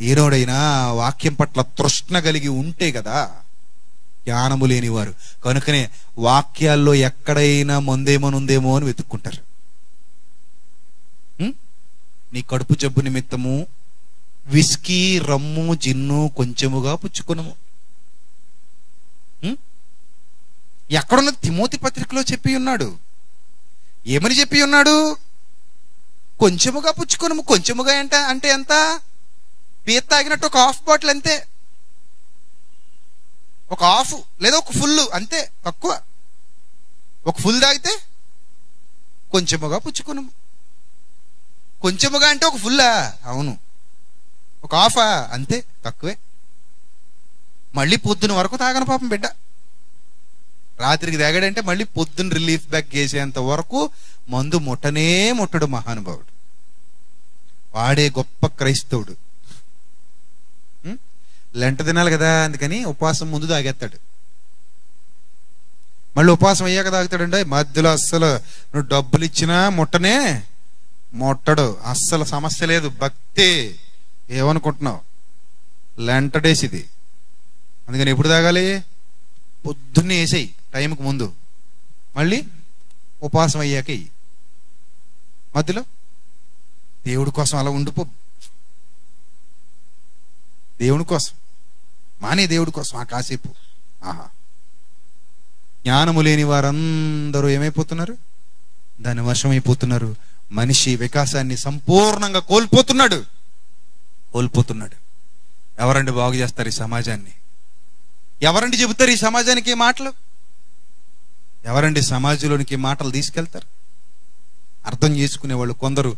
ఏనోడైనా వాక్యం పట్ల తృష్ణ కలిగి ఉంటే కదా జ్ఞానము లేనివారు. కనుకనే వాక్యాల్లో ఎక్కడైనా మందేమనుందేమో అని వెతుక్కుంటారు. నీ కడుపు జబ్బు నిమిత్తము విస్కీ రమ్ము జిన్ను కొంచెముగా పుచ్చుకునము. ఎక్కడున్న ఎక్కడున్నది? తిమోతి పత్రికలో చెప్పి ఉన్నాడు. ఏమని చెప్పి ఉన్నాడు? కొంచెముగా పుచ్చుకునము. కొంచెముగా అంటే అంటే ఎంత? పీత తాగినట్టు ఒక హాఫ్ బాటిల్ అంతే. ఒక హాఫ్ లేదా ఒక ఫుల్ అంతే తక్కువ. ఒక ఫుల్ తాగితే కొంచెముగా పుచ్చుకునము కొంచెముగా అంటే ఒక ఫుల్లా? అవును. ఒక హాఫా? అంతే తక్కువే. మళ్ళీ పొద్దున వరకు తాగను పాపం బిడ్డ. రాత్రికి తాగాడంటే మళ్ళీ పొద్దున రిలీఫ్ బ్యాక్ చేసేంత వరకు మందు ముట్టనే ముట్టడు మహానుభావుడు. వాడే గొప్ప క్రైస్తవుడు. లెంట తినాలి కదా అందుకని ఉపవాసం ముందు తాగేస్తాడు. మళ్ళీ ఉపవాసం అయ్యాక తాగుతాడండి మధ్యలో అస్సలు నువ్వు డబ్బులు ఇచ్చినా ముట్టనే ముట్టడు. అస్సలు సమస్య లేదు. భక్తి. ఏమనుకుంటున్నావు? లెంట ఇది. అందుకని ఎప్పుడు తాగాలి? పొద్దున్నే వేసేయి టైంకి ముందు. మళ్ళీ ఉపవాసం అయ్యాక ఇయ్యి మధ్యలో దేవుడి కోసం అలా ఉండిపో. దేవుడి కోసం. మానే దేవుడి కోసం ఆ కాసేపు. ఆహా. జ్ఞానము లేని వారందరూ ఏమైపోతున్నారు? దాని వశమైపోతున్నారు. మనిషి వికాసాన్ని సంపూర్ణంగా కోల్పోతున్నాడు. కోల్పోతున్నాడు. ఎవరండి బాగు చేస్తారు ఈ సమాజాన్ని? ఎవరండి చెబుతారు ఈ సమాజానికి మాటలు? ఎవరండి సమాజంలోనికి మాటలు తీసుకెళ్తారు? అర్థం చేసుకునే వాళ్ళు కొందరు